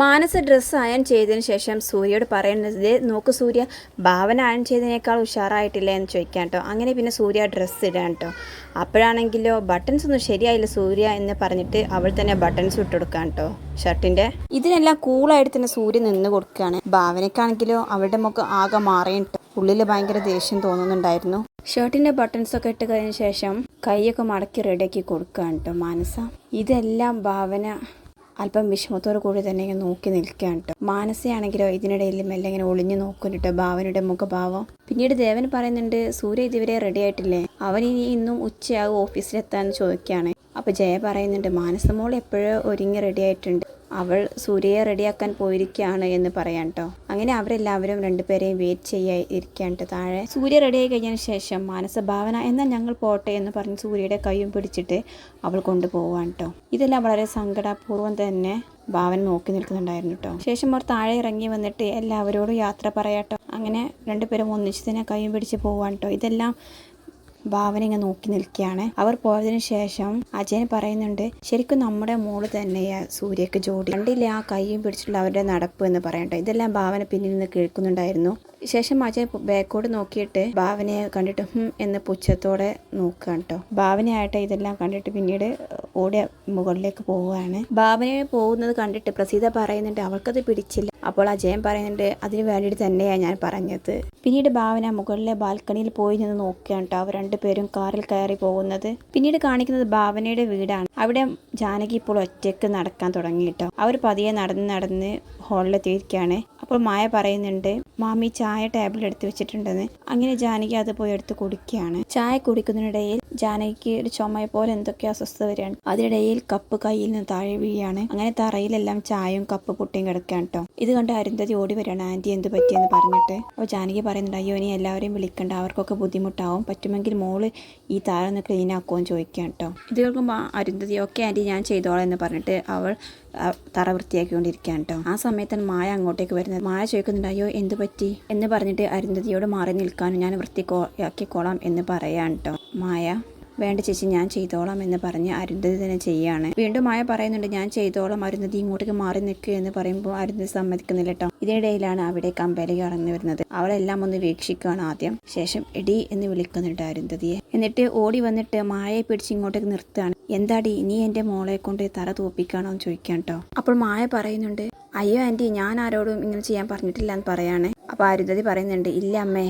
മാനസ dress iron ചെയ്തതിന് ശേഷം സൂര്യയോട് പറയുന്നത് നോക്ക് സൂര്യ ഭാവന അയൺ ചെയ്തതിനേക്കാൾ ഉഷാറായിട്ടില്ല എന്ന് ചോദിക്കാൻ കേട്ടോ അങ്ങനെ പിന്നെ സൂര്യ ഡ്രസ്സ് ഇടാൻ കേട്ടോ അപ്പോഴാണെങ്കിലോ ബട്ടൺസ് ഒന്നും ശരിയായില്ല സൂര്യ എന്ന് പറഞ്ഞിട്ട് അവൾ തന്നെ ബട്ടൺസ് ഇട്ട് കൊടുക്കാൻ കേട്ടോ ഷർട്ടിന്റെ ഇതിനെല്ലാം കൂളായിട്ട് തന്നെ സൂര്യ നിന്ന് കൊടുക്കുകയാണ് ഭാവനയ്ക്കാണെങ്കിലോ അവളുടെ മുഖം ആകെ മാറിയിട്ട് ഉള്ളിൽ ഭയങ്കര ദേഷ്യം തോന്നുന്നുണ്ടായിരുന്നു. ഷർട്ടിന്റെ ബട്ടൺസ് ഒക്കെ ഇട്ട് കഴിഞ്ഞ ശേഷം കൈയൊക്കെ മടക്കി റെഡിയാക്കി കൊടുക്കുകയാണ് കേട്ടോ മാനസ. ഇതെല്ലാം ഭാവന അല്പം വിഷമത്തോടു കൂടി തന്നെ ഇങ്ങനെ നോക്കി നിൽക്കുകയാണ് കേട്ടോ മാനസയാണെങ്കിലോ ഇതിനിടയിൽ മെല്ലെ ഇങ്ങനെ ഒളിഞ്ഞു നോക്കുന്നുണ്ട് ഭാവനയുടെ മുഖഭാവം. പിന്നീട് ദേവൻ പറയുന്നുണ്ട് സൂര്യ ഇതുവരെ റെഡി ആയിട്ടില്ലേ? അവൻ ഇനി ഇന്നും ഉച്ചയാകും ഓഫീസിലെത്താൻ ചോദിക്കുകയാണ്. അപ്പോൾ ജയ പറയുന്നുണ്ട് മാനസമോൾ എപ്പോഴും ഒരുങ്ങി റെഡി ആയിട്ടുണ്ട്. അവൾ സൂര്യയെ റെഡിയാക്കാൻ പോയിരിക്കുകയാണ് എന്ന് പറയാം കേട്ടോ അങ്ങനെ അവരെല്ലാവരും രണ്ടുപേരെയും വെയിറ്റ് ചെയ്യാൻ ഇരിക്കാൻ ട്ടോ. താഴെ സൂര്യ റെഡിയായി കഴിഞ്ഞതിന് ശേഷം മാനസഭാവന എന്നാൽ ഞങ്ങൾ പോട്ടെ എന്ന് പറഞ്ഞ് സൂര്യയുടെ കൈയും പിടിച്ചിട്ട് അവൾ കൊണ്ടുപോവാണ് കേട്ടോ ഇതെല്ലാം വളരെ സങ്കടപൂർവം തന്നെ ഭാവന നോക്കി നിൽക്കുന്നുണ്ടായിരുന്നു കേട്ടോ ശേഷം അവർ താഴെ ഇറങ്ങി വന്നിട്ട് എല്ലാവരോടും യാത്ര പറയാട്ടോ അങ്ങനെ രണ്ടുപേരും ഒന്നിച്ച് തന്നെ കൈയും പിടിച്ച് പോവാണ് കേട്ടോ ഇതെല്ലാം ഭാവന ഇങ്ങനെ നോക്കി നിൽക്കുകയാണ്. അവർ പോയതിനു ശേഷം അജയൻ പറയുന്നുണ്ട് ശരിക്കും നമ്മുടെ മോൾ തന്നെയാ സൂര്യക്ക് ജോഡി. കണ്ടില്ലേ ആ കൈയും പിടിച്ചിട്ടുള്ള അവരുടെ നടപ്പ് എന്ന് പറയട്ടെ. ഇതെല്ലാം ഭാവന പിന്നിൽ നിന്ന് കേൾക്കുന്നുണ്ടായിരുന്നു. ശേഷം അജയൻ ബാക്കോട് നോക്കിയിട്ട് ഭാവനയെ കണ്ടിട്ട് ഹും എന്ന് പുച്ഛത്തോടെ നോക്കുകയാണ് കേട്ടോ ഭാവനയായിട്ട് ഇതെല്ലാം കണ്ടിട്ട് പിന്നീട് ഓടി മുകളിലേക്ക് പോവുകയാണ്. ഭാവനയെ പോകുന്നത് കണ്ടിട്ട് പ്രസീത പറയുന്നുണ്ട് അവൾക്കത് പിടിച്ചില്ല. അപ്പോൾ അജയൻ പറയുന്നുണ്ട് അതിന് വേണ്ടിയിട്ട് തന്നെയാണ് ഞാൻ പറഞ്ഞത്. പിന്നീട് ഭാവന മുകളിലെ ബാൽക്കണിയിൽ പോയി നിന്ന് നോക്കുകയാണ് കേട്ടോ അവർ രണ്ടുപേരും കാറിൽ കയറി പോകുന്നത്. പിന്നീട് കാണിക്കുന്നത് ഭാവനയുടെ വീടാണ്. അവിടെ ജാനകി ഇപ്പോൾ ഒറ്റയ്ക്ക് നടക്കാൻ തുടങ്ങി കേട്ടോ അവർ പതിയെ നടന്ന് നടന്ന് ഹാളിലെത്തിയിരിക്കുകയാണ് അപ്പോൾ മായ പറയുന്നുണ്ട് മാമി ചായ ടേബിൾ എടുത്ത് വെച്ചിട്ടുണ്ടെന്ന്. അങ്ങനെ ജാനകി അത് പോയി എടുത്ത് കുടിക്കുകയാണ്. ചായ കുടിക്കുന്നതിനിടയിൽ ജാനകിക്ക് ഒരു ചുമ പോലെ എന്തൊക്കെ അസ്വസ്ഥത വരികയാണ്. അതിനിടയിൽ കപ്പ് കയ്യിൽ നിന്ന് താഴെ വീഴുകയാണ്. അങ്ങനെ തറയിലെല്ലാം ചായയും കപ്പ് പൊട്ടിയും കിടക്കുകയാണ് കേട്ടോ ഇത് കണ്ട് അരുന്ധതി ഓടി വരികയാണ് ആന്റി എന്ത് പറ്റിയെന്ന് പറഞ്ഞിട്ട്? അപ്പോൾ ജാനകി പറയുന്നുണ്ട് അയ്യോ ഇനി എല്ലാവരെയും വിളിക്കണ്ട. അവർക്കൊക്കെ ബുദ്ധിമുട്ടാവും. പറ്റുമെങ്കിൽ മോൾ ഈ താഴെ ഒന്ന് ക്ലീൻ ആക്കുമെന്ന് ചോദിക്കുകയാണ് കേട്ടോ ഇത് കേൾക്കുമ്പോൾ അരുന്ധതി ഓക്കെ ആന്റി ഞാൻ ചെയ്തോളാം എന്ന് പറഞ്ഞിട്ട് അവൾ തറ വൃത്തിയാക്കിക്കൊണ്ടിരിക്കുകയാണ് കേട്ടോ. ആ സമയത്താണ് മായ അങ്ങോട്ടേക്ക് വരുന്നത്. മായ ചോദിക്കുന്നുണ്ടായോ എന്ത് പറ്റി? എന്ന് പറഞ്ഞിട്ട് അരുന്ധതിയോട് മാറി നിൽക്കാനും ഞാൻ വൃത്തിയാക്കിക്കോളാം എന്ന് പറയാൻ കേട്ടോ. മായ വേണ്ട ചേച്ചി ഞാൻ ചെയ്തോളാം എന്ന് പറഞ്ഞ് അരുന്ധതി തന്നെ ചെയ്യാണ്. വീണ്ടും മായ പറയുന്നുണ്ട് ഞാൻ ചെയ്തോളാം അരുന്ധതി ഇങ്ങോട്ടേക്ക് മാറി നിൽക്കുക എന്ന് പറയുമ്പോൾ അരുന്ധതി സമ്മതിക്കുന്നില്ല കേട്ടോ ഇതിനിടയിലാണ് അവിടെ കമ്പലി ഇറങ്ങി വരുന്നത്. അവളെല്ലാം ഒന്ന് വീക്ഷിക്കുകയാണ് ആദ്യം. ശേഷം എടി എന്ന് വിളിക്കുന്നുണ്ട് അരുന്ധതിയെ. എന്നിട്ട് ഓടി വന്നിട്ട് മായയെ പിടിച്ച് ഇങ്ങോട്ടേക്ക് നിർത്തുകയാണ്. എന്താടി നീ എന്റെ മോളെ കൊണ്ട് തറ തോപ്പിക്കാണോ എന്ന് ചോദിക്കാൻ കേട്ടോ അപ്പോൾ മായ പറയുന്നുണ്ട് അയ്യോ ആന്റി ഞാൻ ആരോടും ഇങ്ങനെ ചെയ്യാൻ പറഞ്ഞിട്ടില്ല എന്ന് പറയാണ്. അപ്പോൾ അരുന്ധതി പറയുന്നുണ്ട് ഇല്ല അമ്മേ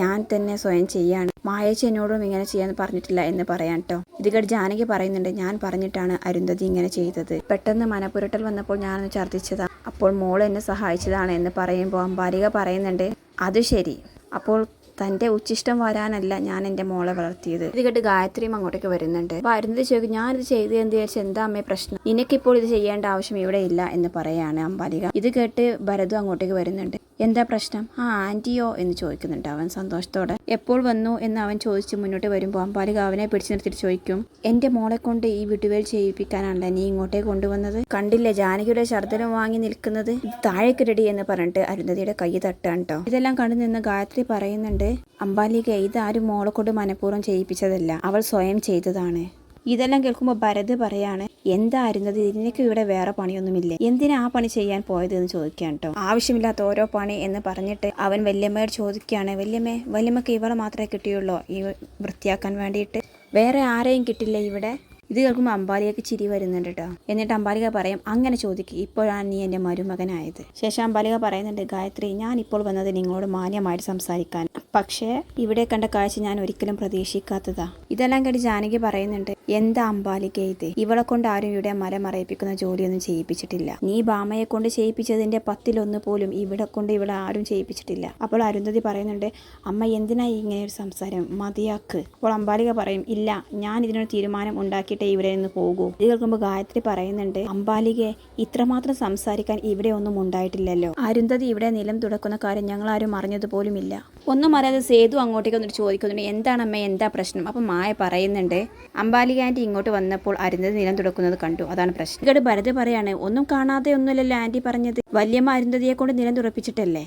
ഞാൻ തന്നെ സ്വയം ചെയ്യാണ്. മായേച്ചി എന്നോടും ഇങ്ങനെ ചെയ്യാൻ പറഞ്ഞിട്ടില്ല എന്ന് പറയാൻ കേട്ടോ ഇത് കേട്ട് ജാനകി പറയുന്നുണ്ട് ഞാൻ പറഞ്ഞിട്ടാണ് അരുന്ധതി ഇങ്ങനെ ചെയ്തത്. പെട്ടെന്ന് മനപ്പുരട്ടൽ വന്നപ്പോൾ ഞാനൊന്ന് ഛർദ്ദിച്ചതാ. അപ്പോൾ മോൾ എന്നെ സഹായിച്ചതാണ് എന്ന് പറയുമ്പോൾ അമ്പാലിക പറയുന്നുണ്ട് അത് ശരി. അപ്പോൾ തന്റെ ഉച്ചിഷ്ടം വരാനല്ല ഞാൻ എന്റെ മോളെ വളർത്തിയത്. ഇത് കേട്ട് ഗായത്രിയും അങ്ങോട്ടേക്ക് വരുന്നുണ്ട്. അപ്പോൾ അരുന്ധതി ചോദിക്കും ഞാനിത് ചെയ്ത് എന്ന് വിചാരിച്ചാൽ എന്താ അമ്മേ പ്രശ്നം? നിനക്കിപ്പോൾ ഇത് ചെയ്യേണ്ട ആവശ്യം ഇവിടെ ഇല്ല എന്ന് പറയാണ് അമ്പാലിക ഇത് കേട്ട് ഭരതും അങ്ങോട്ടേക്ക് വരുന്നുണ്ട്. എന്താ പ്രശ്നം? ആ ആന്റിയോ എന്ന് ചോദിക്കുന്നുണ്ട് അവൻ സന്തോഷത്തോടെ. എപ്പോൾ വന്നു എന്ന് അവൻ ചോദിച്ച് മുന്നോട്ട് വരുമ്പോൾ അമ്പാലിക അവനെ പിടിച്ചു നിർത്തിയിട്ട് ചോദിക്കും എന്റെ മോളെ കൊണ്ട് ഈ വിട്ടുവേൽ ചെയ്യിപ്പിക്കാനാണല്ലോ നീ ഇങ്ങോട്ടേ കൊണ്ടുവന്നത്? കണ്ടില്ല ജാനകിയുടെ ശർദ്ദനം വാങ്ങി നിൽക്കുന്നത്? ഇത് താഴേക്ക് റെഡി എന്ന് പറഞ്ഞിട്ട് അരുന്ധതിയുടെ കൈ തട്ടാണ് കേട്ടോ ഇതെല്ലാം കണ്ടു നിന്ന് ഗായത്രി പറയുന്നുണ്ട് അമ്പാലിക ഇതാരും മോളെ കൊണ്ട് മനഃപൂർവം ചെയ്യിപ്പിച്ചതല്ല. അവൾ സ്വയം ചെയ്തതാണ്. ഇതെല്ലാം കേൾക്കുമ്പോൾ ഭരത് പറയാണ് എന്തായിരുന്നത്? ഇതിനൊക്കെ ഇവിടെ വേറെ പണിയൊന്നുമില്ലേ? എന്തിനാ ആ പണി ചെയ്യാൻ പോയത് എന്ന് ചോദിക്കുകയാണ് കേട്ടോ ആവശ്യമില്ലാത്ത ഓരോ പണി എന്ന് പറഞ്ഞിട്ട് അവൻ വല്യമ്മയോട് ചോദിക്കുകയാണ് വല്യമ്മേ വല്യമ്മക്ക് ഇവളെ മാത്രമേ കിട്ടിയുള്ളൂ ഈ വൃത്തിയാക്കാൻ വേണ്ടിയിട്ട്? വേറെ ആരെയും കിട്ടില്ല ഇവിടെ? ഇത് കേൾക്കുമ്പോൾ അമ്പാലിയൊക്കെ ചിരി വരുന്നുണ്ട് കേട്ടോ എന്നിട്ട് അമ്പാലിക പറയും അങ്ങനെ ചോദിക്കും ഇപ്പോഴാണ് നീ എന്റെ മരുമകനായത്. ശേഷം അമ്പാലിക പറയുന്നുണ്ട് ഗായത്രി ഞാൻ ഇപ്പോൾ വന്നത് നിങ്ങളോട് മാന്യമായിട്ട് സംസാരിക്കാൻ. പക്ഷേ ഇവിടെ കണ്ട കാഴ്ച ഞാൻ ഒരിക്കലും പ്രതീക്ഷിക്കാത്തതാ. ഇതെല്ലാം കേട്ട് ജാനകി പറയുന്നുണ്ട് എന്താ അമ്പാലിക ഇത്? ഇവളെ കൊണ്ട് ആരും ഇവിടെ മല മറയിപ്പിക്കുന്ന ജോലിയൊന്നും ചെയ്യിപ്പിച്ചിട്ടില്ല. നീ ബാമയെ കൊണ്ട് ചെയ്യിപ്പിച്ചതിന്റെ പത്തിലൊന്ന് പോലും ഇവിടെ കൊണ്ട് ഇവിടെ ആരും ചെയ്യിപ്പിച്ചിട്ടില്ല. അപ്പോൾ അരുന്ധതി പറയുന്നുണ്ട് അമ്മ എന്തിനാ ഇങ്ങനെ ഒരു സംസാരം? മതിയാക്ക്. അപ്പോൾ അമ്പാലിക പറയും ഇല്ല ഞാൻ ഇതിനൊരു തീരുമാനം ഉണ്ടാക്കിയിട്ടേ ഇവിടെ നിന്ന് പോകൂ. ഇത് കേൾക്കുമ്പോൾ ഗായത്രി പറയുന്നുണ്ട് അമ്പാലികെ ഇത്രമാത്രം സംസാരിക്കാൻ ഇവിടെ ഒന്നും ഉണ്ടായിട്ടില്ലല്ലോ. അരുന്ധതി ഇവിടെ നിലം തുടക്കുന്ന കാര്യം ഞങ്ങൾ ആരും അറിഞ്ഞതുപോലുമില്ല. ഒന്നും അറിയാതെ സേതു അങ്ങോട്ടേക്ക് വന്നിട്ട് ചോദിക്കുന്നുണ്ട് എന്താണ് അമ്മ എന്താ പ്രശ്നം? അപ്പം മായ പറയുന്നുണ്ട് അമ്പാലിക ആന്റി ഇങ്ങോട്ട് വന്നപ്പോൾ അരുന്ധതി നിലം തുടക്കുന്നത് കണ്ടു. അതാണ് പ്രശ്നം. ഇവിടെ ഭരത് പറയാണ് ഒന്നും കാണാതെ ഒന്നുമില്ലല്ലോ ആന്റി പറഞ്ഞത്. വല്യമ്മ അരുന്ധതിയെ കൊണ്ട് നിലം തുറപ്പിച്ചിട്ടല്ലേ?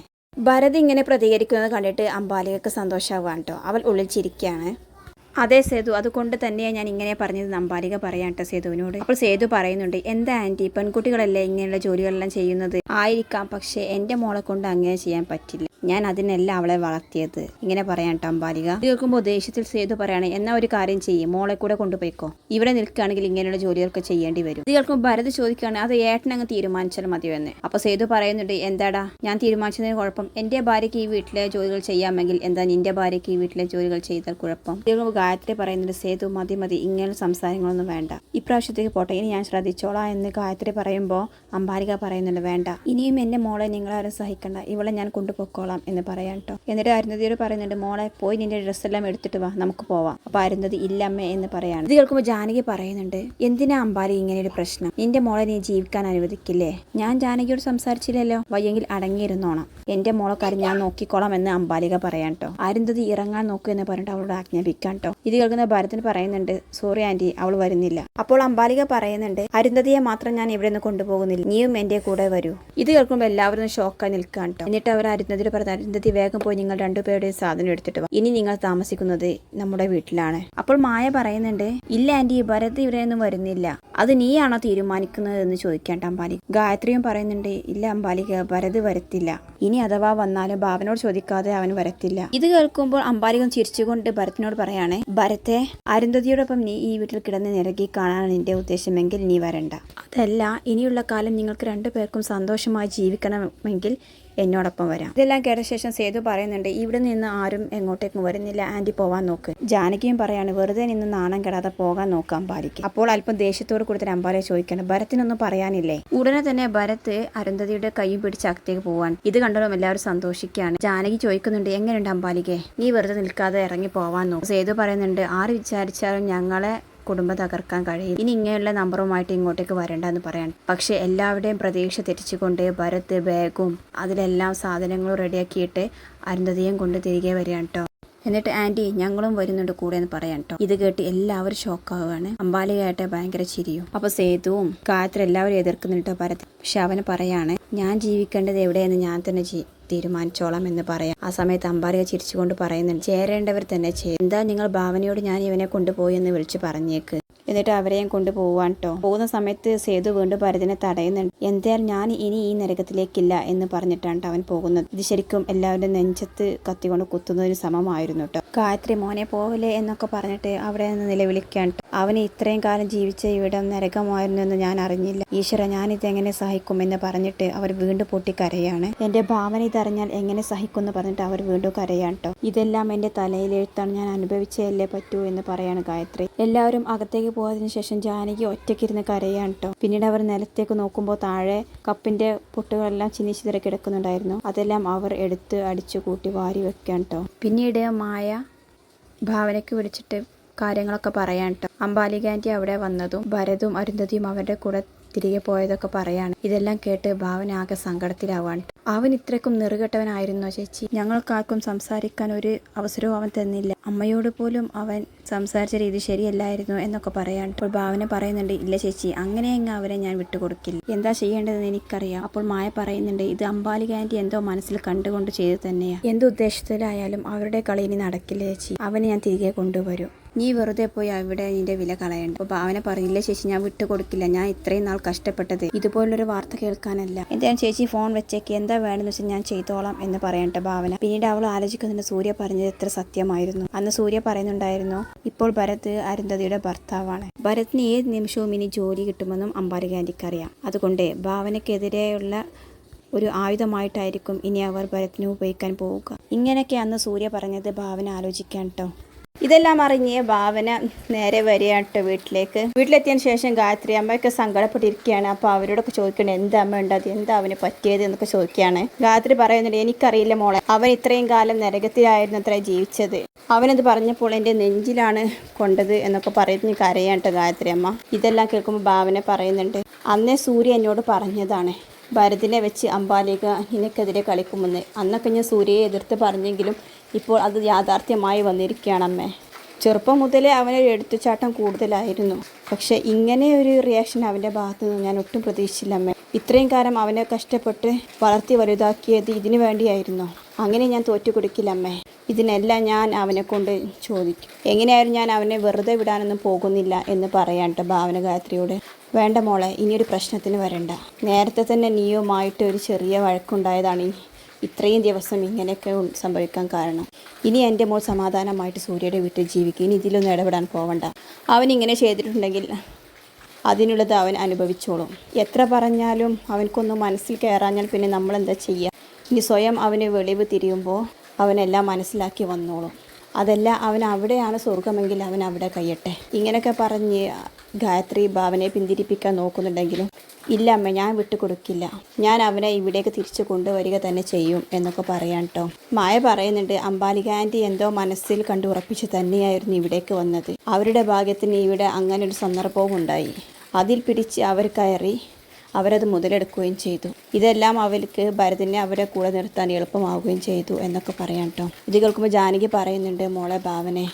ഭരത് ഇങ്ങനെ പ്രതികരിക്കുന്നത് കണ്ടിട്ട് അമ്പാലികക്ക് സന്തോഷമാവാണ് കേട്ടോ അവൾ ഉള്ളിൽ ചിരിക്കുകയാണ് അതെ സേതു അതുകൊണ്ട് തന്നെയാണ് ഞാൻ ഇങ്ങനെ പറഞ്ഞത്. നമ്പാലിക പറയാട്ടെ സേതുവിനോട്. അപ്പോൾ സേതു പറയുന്നുണ്ട് എന്താ ആന്റി പെൺകുട്ടികളല്ലേ ഇങ്ങനെയുള്ള ജോലികളെല്ലാം ചെയ്യുന്നത്? ആയിരിക്കാം പക്ഷേ എന്റെ മോളെ കൊണ്ട് അങ്ങനെ ചെയ്യാൻ പറ്റില്ല. ഞാൻ അതിനല്ല അവളെ വളർത്തിയത്. ഇങ്ങനെ പറയാം ട്ടോ അമ്പാലിക കേൾക്കുമ്പോൾ ദേഷ്യത്തിൽ സേതു പറയാണ് എന്നാ ഒരു കാര്യം ചെയ്യും മോളെ കൂടെ കൊണ്ടുപോയിക്കോ. ഇവിടെ നിൽക്കുകയാണെങ്കിൽ ഇങ്ങനെയുള്ള ജോലികളൊക്കെ ചെയ്യേണ്ടി വരും. ഇത് കേൾക്കുമ്പോൾ ഭരത് ചോദിക്കുകയാണ് അത് ഏട്ടനങ്ങ് തീരുമാനിച്ചാൽ മതിയോ എന്ന്? അപ്പോൾ സേതു പറയുന്നുണ്ട് എന്താടാ ഞാൻ തീരുമാനിച്ചതിന് കുഴപ്പം. എന്റെ ഭാര്യയ്ക്ക് ഈ വീട്ടിലെ ജോലികൾ ചെയ്യാമെങ്കിൽ എന്താ നിന്റെ ഭാര്യയ്ക്ക് ഈ വീട്ടിലെ ജോലികൾ ചെയ്താൽ കുഴപ്പം? ഗായത്രി പറയുന്നുണ്ട് സേതു മതി മതി ഇങ്ങനെ സംസാരങ്ങളൊന്നും വേണ്ട. ഇപ്രാവശ്യത്തേക്ക് പോട്ടെ ഇനി ഞാൻ ശ്രദ്ധിച്ചോളാം എന്ന് ഗായത്രി പറയുമ്പോൾ അംബാരിക പറയുന്നുണ്ട് വേണ്ട. ഇനിയും എന്റെ മോളെ നിങ്ങളാരും സഹിക്കണ്ട. ഇവളെ ഞാൻ കൊണ്ടുപോയിക്കോളാം എന്ന് പറയാം കേട്ടോ എന്നിട്ട് അരുന്ധതിയോട് പറയുന്നുണ്ട് മോളെ പോയി നിന്റെ ഡ്രസ്സെല്ലാം എടുത്തിട്ട് വാ നമുക്ക് പോവാം. അപ്പൊ അരുന്ധതി ഇല്ലമ്മേ എന്ന് പറയാണ്. ഇത് കേൾക്കുമ്പോൾ ജാനകി പറയുന്നുണ്ട് എന്തിനാ അംബാരി ഇങ്ങനെ ഒരു പ്രശ്നം? നിന്റെ മോളെ നീ ജീവിക്കാൻ അനുവദിക്കില്ലേ? ഞാൻ ജാനകിയോട് സംസാരിച്ചില്ലല്ലോ. വയ്യെങ്കിൽ അടങ്ങിയിരുന്നോണം. എന്റെ മോളെ കാര്യം ഞാൻ നോക്കിക്കോളാം എന്ന് അമ്പാലിക പറയാം കേട്ടോ അരുന്ധതി ഇറങ്ങാൻ നോക്കൂ എന്ന് പറഞ്ഞിട്ട് അവളോട് ആജ്ഞാപിക്കാം കേട്ടോ ഇത് കേൾക്കുന്ന ഭരത്തിന് പറയുന്നുണ്ട് സോറി ആന്റി അവൾ വരുന്നില്ല. അപ്പോൾ അമ്പാലിക പറയുന്നുണ്ട് അരുന്ധതിയെ മാത്രം ഞാൻ ഇവിടെ നിന്ന് കൊണ്ടുപോകുന്നില്ല. നീയും എന്റെ കൂടെ വരൂ. ഇത് കേൾക്കുമ്പോൾ എല്ലാവരും ഷോക്കായി നിൽക്കാൻ കേട്ടോ. എന്നിട്ട് അവർ അരുന്ധതി പറഞ്ഞു അരുന്ധതി വേഗം പോയി നിങ്ങൾ രണ്ടുപേരുടെയും സാധനം എടുത്തിട്ട് വാ. ഇനി നിങ്ങൾ താമസിക്കുന്നത് നമ്മുടെ വീട്ടിലാണ്. അപ്പോൾ മായ പറയുന്നുണ്ട് ഇല്ല ആന്റി ഭരത് ഇവിടെ ഒന്നും വരുന്നില്ല. അത് നീയാണോ തീരുമാനിക്കുന്നത് എന്ന് ചോദിക്കാൻ അമ്പാലി ഗായത്രിയും പറയുന്നുണ്ട് ഇല്ല അമ്പാലിക ഭരത് വരത്തില്ല. ഇനി അഥവാ വന്നാലും ഭാവനോട് ചോദിക്കാതെ അവൻ വരത്തില്ല. ഇത് കേൾക്കുമ്പോൾ അമ്പാലികം ചിരിച്ചുകൊണ്ട് ഭരത്തിനോട് പറയാണ് ഭരത്തെ അരുന്ധതിയോടൊപ്പം നീ ഈ വീട്ടിൽ കിടന്ന് നിരകി കാണാനാണ് നിന്റെ ഉദ്ദേശമെങ്കിൽ നീ വരണ്ട. അതല്ല ഇനിയുള്ള കാലം നിങ്ങൾക്ക് രണ്ടുപേർക്കും സന്തോഷമായി ജീവിക്കണമെങ്കിൽ എന്നോടൊപ്പം വരാം. ഇതെല്ലാം കേട്ട ശേഷം സേതു പറയുന്നുണ്ട് ഇവിടെ നിന്ന് ആരും എങ്ങോട്ടേക്കും വരുന്നില്ല. ആന്റി പോവാൻ നോക്ക്. ജാനകിയും പറയാണ് വെറുതെ നിന്ന് നാണം കെടാതെ പോകാൻ നോക്കാം പാലിക്ക് അപ്പോൾ അല്പം ദേഷ്യത്തോട് കൊടുത്തിട്ട് അമ്പാലെ ചോദിക്കണം ഭരത്തിനൊന്നും പറയാനില്ലേ? ഉടനെ തന്നെ ഭരത് അരുന്ധതിയുടെ കൈയും പിടിച്ച് അകത്തേക്ക് പോവാൻ ഇത് കണ്ടാലും എല്ലാവരും സന്തോഷിക്കുകയാണ്. ജാനകി ചോദിക്കുന്നുണ്ട് എങ്ങനെയുണ്ട് അമ്പാലികെ? നീ വെറുതെ നിൽക്കാതെ ഇറങ്ങി പോവാൻ നോക്കും. സേതു പറയുന്നുണ്ട് ആര് വിചാരിച്ചാലും ഞങ്ങളെ കുടുംബം തകർക്കാൻ കഴിയും. ഇനി ഇങ്ങനെയുള്ള നമ്പറുമായിട്ട് ഇങ്ങോട്ടേക്ക് വരണ്ട എന്ന് പറയാൻ പക്ഷെ എല്ലാവരുടെയും പ്രതീക്ഷ തെറ്റിച്ചുകൊണ്ട് ഭരത് ബാഗും അതിലെല്ലാം സാധനങ്ങളും റെഡിയാക്കിയിട്ട് അരുന്ധതിയും കൊണ്ട് തിരികെ വരികയാണ് കേട്ടോ എന്നിട്ട് ആന്റി ഞങ്ങളും വരുന്നുണ്ട് കൂടെ എന്ന് പറയാൻ കേട്ടോ ഇത് കേട്ട് എല്ലാവരും ഷോക്കാവുകയാണ്. അമ്പാലികയായിട്ട് ഭയങ്കര ചിരിയും. അപ്പൊ സേതുവും ഗായത്രി എല്ലാവരും എതിർക്കുന്നുണ്ട് ഭരത്. പക്ഷെ അവന് പറയാണ് ഞാൻ ജീവിക്കേണ്ടത് എവിടെയെന്ന് ഞാൻ തന്നെ തീരുമാനിച്ചോളാം എന്ന് പറയാം. ആ സമയത്ത് അമ്പാരിക ചിരിച്ചുകൊണ്ട് പറയുന്നുണ്ട് ചേരേണ്ടവർ തന്നെ ചെയ്യും എന്താ നിങ്ങൾ ഭാവനയോട് ഞാൻ ഇവനെ കൊണ്ടുപോയി എന്ന് വിളിച്ച് പറഞ്ഞേക്ക്? എന്നിട്ട് അവരെയും കൊണ്ടുപോവാൻ കേട്ടോ പോകുന്ന സമയത്ത് സേതു വീണ്ടും ഭരതനെ തടയുന്നുണ്ട്. എന്തായാലും ഞാൻ ഇനി ഈ നരകത്തിലേക്കില്ല എന്ന് പറഞ്ഞിട്ടാണ് അവൻ പോകുന്നത്. ഇത് ശരിക്കും എല്ലാവരുടെ നെഞ്ചത്ത് കത്തിക്കൊണ്ട് കുത്തുന്നതിന് സമമായിരുന്നു കേട്ടോ ഗായത്രി മോനെ പോവില്ലേ എന്നൊക്കെ പറഞ്ഞിട്ട് അവിടെ നിന്ന് നിലവിളിക്കാൻ. അവന് ഇത്രയും കാലം ജീവിച്ച ഇവിടം നരകമായിരുന്നു എന്ന് ഞാൻ അറിഞ്ഞില്ല. ഈശ്വര ഞാനിത് എങ്ങനെ സഹിക്കും എന്ന് പറഞ്ഞിട്ട് അവർ വീണ്ടും പൊട്ടിക്കരയാണ്. എന്റെ ഭാവന ഇതറിഞ്ഞാൽ എങ്ങനെ സഹിക്കും എന്ന് പറഞ്ഞിട്ട് അവർ വീണ്ടും കരയാണ് കേട്ടോ ഇതെല്ലാം എന്റെ തലയിലെഴുത്താണ് ഞാൻ അനുഭവിച്ചല്ലേ പറ്റൂ എന്ന് പറയാണ് ഗായത്രി. എല്ലാവരും അകത്തേക്ക് പോയതിനു ശേഷം ജാനകി ഒറ്റയ്ക്കിരുന്ന് കരയാണ് കേട്ടോ പിന്നീട് അവർ നിലത്തേക്ക് നോക്കുമ്പോൾ താഴെ കപ്പിന്റെ പൊട്ടുകളെല്ലാം ചിന്നിച്ചിതറി കിടക്കുന്നുണ്ടായിരുന്നു. അതെല്ലാം അവർ എടുത്ത് അടിച്ചു കൂട്ടി വാരി വെക്കാൻ കേട്ടോ പിന്നീട് മായ ഭാവനയ്ക്ക് വിളിച്ചിട്ട് കാര്യങ്ങളൊക്കെ പറയാൻ കേട്ടോ അംബാലികാന്റി അവിടെ വന്നതും ഭരതും അരുന്ധതിയും അവരുടെ കൂടെ തിരികെ പോയതൊക്കെ പറയാണ്. ഇതെല്ലാം കേട്ട് ഭാവന ആകെ സങ്കടത്തിലാവാൻ ട്ടോ. അവൻ ഇത്രക്കും നെറുകെട്ടവനായിരുന്നോ ചേച്ചി? ഞങ്ങൾക്കാർക്കും സംസാരിക്കാൻ ഒരു അവസരവും അവൻ തന്നില്ല. അമ്മയോട് പോലും അവൻ സംസാരിച്ച രീതി ശരിയല്ലായിരുന്നു എന്നൊക്കെ പറയാൻ അപ്പോൾ ഭാവന പറയുന്നുണ്ട് ഇല്ല ചേച്ചി അങ്ങനെയെങ്കിൽ അവരെ ഞാൻ വിട്ടുകൊടുക്കില്ല. എന്താ ചെയ്യേണ്ടതെന്ന് എനിക്കറിയാം. അപ്പോൾ മായ പറയുന്നുണ്ട് ഇത് അമ്പാലിക ആന്റി എന്തോ മനസ്സിൽ കണ്ടുകൊണ്ട് ചെയ്തു തന്നെയാണ് എന്ത് ഉദ്ദേശത്തിലായാലും അവരുടെ കളി ഇനി നടക്കില്ല ചേച്ചി. അവനെ ഞാൻ തിരികെ കൊണ്ടുവരും. നീ വെറുതെ പോയി അവിടെ നിന്റെ വില കളയണ്ട. അപ്പോൾ ഭാവന പറഞ്ഞില്ല ചേച്ചി ഞാൻ വിട്ടുകൊടുക്കില്ല. ഞാൻ ഇത്രയും നാൾ കഷ്ടപ്പെട്ടത് ഇതുപോലൊരു വാർത്ത കേൾക്കാനല്ല. എന്തായാലും ചേച്ചി ഫോൺ വെച്ചേക്ക്? എന്താ വേണമെന്ന് വെച്ചാൽ ഞാൻ ചെയ്തോളാം എന്ന് പറയട്ടെ ഭാവന. പിന്നീട് അവൾ ആലോചിക്കുന്നുണ്ട് സൂര്യ പറഞ്ഞത് എത്ര സത്യമായിരുന്നു. അന്ന് സൂര്യ പറയുന്നുണ്ടായിരുന്നു ഇപ്പോൾ ഭരത് അരുന്ധതിയുടെ ഭർത്താവാണ്. ഭരത്തിന് ഏത് നിമിഷവും ഇനി ജോലി കിട്ടുമെന്നും അമ്പാലിക അറിയാം. അതുകൊണ്ട് ഭാവനയ്ക്കെതിരെയുള്ള ഒരു ആയുധമായിട്ടായിരിക്കും ഇനി അവർ ഭരത്തിനെ ഉപയോഗിക്കാൻ പോവുക. ഇങ്ങനെയൊക്കെ അന്ന് സൂര്യ പറഞ്ഞത് ഭാവന ആലോചിക്കാൻ കേട്ടോ ഇതെല്ലാം അറിഞ്ഞ് ഭാവന നേരെ വരികയാണ് കേട്ടോ വീട്ടിലേക്ക്. വീട്ടിലെത്തിയതിന് ശേഷം ഗായത്രി അമ്മയൊക്കെ സങ്കടപ്പെട്ടിരിക്കുകയാണ്. അപ്പോൾ അവരോടൊക്കെ ചോദിക്കണേ എന്താ അമ്മ ഉണ്ടത് എന്താ അവന് പറ്റിയത്? എന്നൊക്കെ ചോദിക്കുകയാണ്. ഗായത്രി പറയുന്നുണ്ട് എനിക്കറിയില്ല മോളെ അവൻ ഇത്രയും കാലം നരകത്തിലായിരുന്നു അത്ര ജീവിച്ചത്. അവനത് പറഞ്ഞപ്പോൾ എന്റെ നെഞ്ചിലാണ് കൊണ്ടത് എന്നൊക്കെ പറയുന്ന കരയാട്ടോ ഗായത്രി അമ്മ. ഇതെല്ലാം കേൾക്കുമ്പോൾ ഭാവന പറയുന്നുണ്ട് അന്നേ സൂര്യ എന്നോട് പറഞ്ഞതാണ് ഭരതിനെ വെച്ച് അമ്പാലിക നിനക്കെതിരെ കളിക്കുമെന്ന്. അന്നൊക്കെ ഞാൻ സൂര്യയെ എതിർത്ത് പറഞ്ഞെങ്കിലും ഇപ്പോൾ അത് യാഥാർത്ഥ്യമായി വന്നിരിക്കുകയാണമ്മേ ചെറുപ്പം മുതലേ അവനൊരു എടുത്തുചാട്ടം കൂടുതലായിരുന്നു. പക്ഷേ ഇങ്ങനെ ഒരു റിയാക്ഷൻ അവന്റെ ഭാഗത്തു നിന്ന് ഞാൻ ഒട്ടും പ്രതീക്ഷിച്ചില്ല അമ്മേ. ഇത്രയും കാലം അവനെ കഷ്ടപ്പെട്ട് വളർത്തി വലുതാക്കിയത് ഇതിനു വേണ്ടിയായിരുന്നു. അങ്ങനെ ഞാൻ തോറ്റു കൊടുക്കില്ലമ്മേ ഇതിനെല്ലാം ഞാൻ അവനെ കൊണ്ട് ചോദിക്കും. എങ്ങനെയായാലും ഞാൻ അവനെ വെറുതെ വിടാനൊന്നും പോകുന്നില്ല എന്ന് പറയാൻ ഭാവന ഗായത്രിയോട് വേണ്ട മോളെ ഇനിയൊരു പ്രശ്നത്തിന് വരണ്ട. നേരത്തെ തന്നെ നീയുമായിട്ട് ഒരു ചെറിയ വഴക്കുണ്ടായതാണ് ഇത്രയും ദിവസം ഇങ്ങനെയൊക്കെ സംഭവിക്കാൻ കാരണം. ഇനി എന്റെ മോൾ സമാധാനമായിട്ട് സൂര്യയുടെ വീട്ടിൽ ജീവിക്കും. ഇനി ഇതിലൊന്നും ഇടപെടാൻ പോവണ്ട. അവൻ ഇങ്ങനെ ചെയ്തിട്ടുണ്ടെങ്കിൽ അതിനുള്ളത് അവൻ അനുഭവിച്ചോളും. എത്ര പറഞ്ഞാലും അവനക്കൊന്നും മനസ്സിൽ കയറാഞ്ഞാൽ പിന്നെ നമ്മൾ എന്താ ചെയ്യുക ഇനി സ്വയം അവന് വെളിവ് തിരിയുമ്പോൾ അവനെല്ലാം മനസ്സിലാക്കി വന്നോളും. അതല്ല അവൻ അവിടെയാണ് സ്വർഗമെങ്കിൽ അവൻ അവിടെ കഴിയട്ടെ. ഇങ്ങനെയൊക്കെ പറഞ്ഞ് ഗായത്രി ഭാവനെ പിന്തിരിപ്പിക്കാൻ നോക്കുന്നുണ്ടെങ്കിലും ഇല്ല അമ്മ ഞാൻ വിട്ടുകൊടുക്കില്ല ഞാൻ അവനെ ഇവിടേക്ക് തിരിച്ചു കൊണ്ടുവരിക തന്നെ ചെയ്യും എന്നൊക്കെ പറയാൻ കേട്ടോ മായ പറയുന്നുണ്ട് അംബാലിക ആന്റി എന്തോ മനസ്സിൽ കണ്ടു ഉറപ്പിച്ച് തന്നെയായിരുന്നു ഇവിടേക്ക് വന്നത്. അവരുടെ ഭാഗ്യത്തിന് ഇവിടെ അങ്ങനെ ഒരു സന്ദർഭവും ഉണ്ടായി. അതിൽ പിടിച്ച് അവർ കയറി അവരത് മുതലെടുക്കുകയും ചെയ്തു. ഇതെല്ലാം അവർക്ക് ഭരതിനെ അവരെ കൂടെ നിർത്താൻ എളുപ്പമാവുകയും ചെയ്തു എന്നൊക്കെ പറയാം കേട്ടോ ഇത് കേൾക്കുമ്പോൾ ജാനകി പറയുന്നുണ്ട് മോളെ ഭാവനെ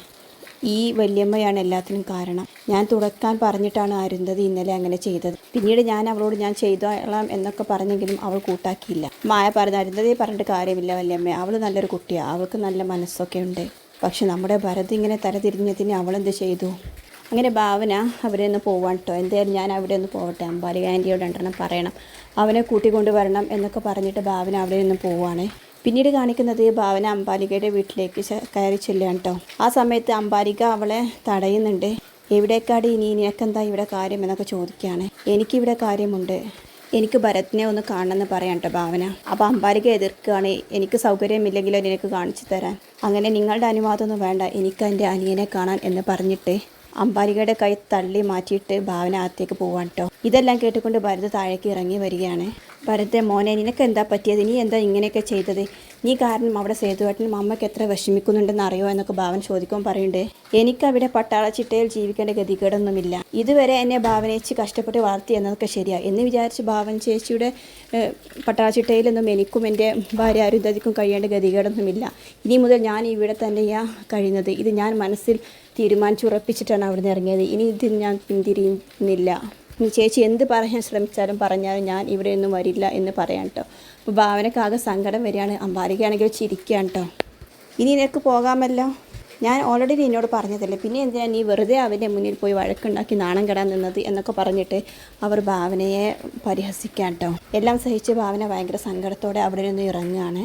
ഈ വല്യമ്മയാണ് എല്ലാത്തിനും കാരണം. ഞാൻ തുടക്കാൻ പറഞ്ഞിട്ടാണ് അരുന്ധതി ഇന്നലെ അങ്ങനെ ചെയ്തത്. പിന്നീട് ഞാൻ അവളോട് ഞാൻ ചെയ്തോളാം എന്നൊക്കെ പറഞ്ഞെങ്കിലും അവൾ കൂട്ടാക്കിയില്ല. മായ പറഞ്ഞ അരുന്നതേ പറഞ്ഞിട്ട് കാര്യമില്ല വല്യമ്മ. അവൾ നല്ലൊരു കുട്ടിയാണ് അവൾക്ക് നല്ല മനസ്സൊക്കെ ഉണ്ട്. പക്ഷെ നമ്മുടെ ഭരത് ഇങ്ങനെ തരതിരിഞ്ഞതിന് അവളെന്ത് ചെയ്തു? അങ്ങനെ ഭാവന അവിടെ ഒന്ന് പോവാൻ കേട്ടോ എന്തായാലും ഞാൻ അവിടെ ഒന്ന് പോവട്ടെ. അമ്പാലി ആന്റിയോട് രണ്ടെണ്ണം പറയണം. അവനെ കൂട്ടിക്കൊണ്ട് വരണം എന്നൊക്കെ പറഞ്ഞിട്ട് ഭാവന അവിടെ നിന്ന് പോവാണ്. പിന്നീട് കാണിക്കുന്നത് ഭാവന അമ്പാലികയുടെ വീട്ടിലേക്ക് കയറി ചെല്ലുകയാണ് കേട്ടോ. ആ സമയത്ത് അമ്പാലിക അവളെ തടയുന്നുണ്ട്. എവിടേക്കാട് ഇനി? നിനക്കെന്താ ഇവിടെ കാര്യം എന്നൊക്കെ ചോദിക്കുകയാണ്. എനിക്കിവിടെ കാര്യമുണ്ട്. എനിക്ക് ഭരത്തിനെ ഒന്ന് കാണണമെന്ന് പറയാം കേട്ടോ ഭാവന. അപ്പോൾ അമ്പാലിക എതിർക്കുകയാണ്. എനിക്ക് സൗകര്യമില്ലെങ്കിലോ നിനക്ക് കാണിച്ചു തരാൻ. അങ്ങനെ നിങ്ങളുടെ അനുവാദമൊന്നും വേണ്ട. എനിക്ക് എന്റെ അനിയനെ കാണാൻ എന്ന് പറഞ്ഞിട്ട് അമ്പാലികയുടെ കൈ തള്ളി മാറ്റിയിട്ട് ഭാവന അകത്തേക്ക് പോവാൻ കേട്ടോ. ഇതെല്ലാം കേട്ടുകൊണ്ട് ഭരത് താഴേക്ക് ഇറങ്ങി വരികയാണ്. ഭരത് മോനെ നിനക്ക് എന്താ പറ്റിയത്? നീ എന്താ ഇങ്ങനെയൊക്കെ ചെയ്തത്? നീ കാരണം അവിടെ സേതുവേട്ടനും അമ്മയ്ക്ക് എത്ര വിഷമിക്കുന്നുണ്ടെന്ന് അറിയോ എന്നൊക്കെ ഭാവൻ ചോദിക്കുമ്പോൾ പറയുന്നുണ്ട്. എനിക്കവിടെ പട്ടാളച്ചിട്ടയിൽ ജീവിക്കേണ്ട ഗതികേടൊന്നുമില്ല. ഇതുവരെ എന്നെ ഭാവനേച്ച് കഷ്ടപ്പെട്ട് വളർത്തി എന്നതൊക്കെ ശരിയാണ് എന്ന് വിചാരിച്ച് ഭാവൻ ചേച്ചിയുടെ പട്ടാള പട്ടാളച്ചിട്ടയിലൊന്നും എനിക്കും എന്റെ ഭാര്യ അരുന്ധതിക്കും കഴിയേണ്ട ഗതികേടൊന്നുമില്ല. ഇനി മുതൽ ഞാൻ ഇവിടെ തന്നെയാണ് കഴിയുന്നത്. ഇത് ഞാൻ മനസ്സിൽ തീരുമാനിച്ചുറപ്പിച്ചിട്ടാണ് അവിടെ നിന്ന് ഇറങ്ങിയത്. ഇനി ഇതിൽ ഞാൻ പിന്തിരിയുന്നില്ല. ഇനി ചേച്ചി എന്ത് പറയാൻ ശ്രമിച്ചാലും പറഞ്ഞാലും ഞാൻ ഇവിടെ ഒന്നും വരില്ല എന്ന് പറയാം കേട്ടോ അപ്പോൾ ഭാവനക്കാകെ സങ്കടം വരികയാണ്. അമ്പാലികയാണെങ്കിൽ ചിരിക്കുകയാണ് കേട്ടോ ഇനി നിനക്ക് പോകാമല്ലോ? ഞാൻ ഓൾറെഡി നിന്നോട് പറഞ്ഞതല്ലേ. പിന്നെ എന്തിനാണ് നീ വെറുതെ അവന്റെ മുന്നിൽ പോയി വഴക്കുണ്ടാക്കി നാണം കെടാൻ നിന്നത് എന്നൊക്കെ പറഞ്ഞിട്ട് അവർ ഭാവനയെ പരിഹസിക്കാൻ കേട്ടോ എല്ലാം സഹിച്ച് ഭാവന ഭയങ്കര സങ്കടത്തോടെ അവിടെ നിന്ന് ഇറങ്ങുകയാണ്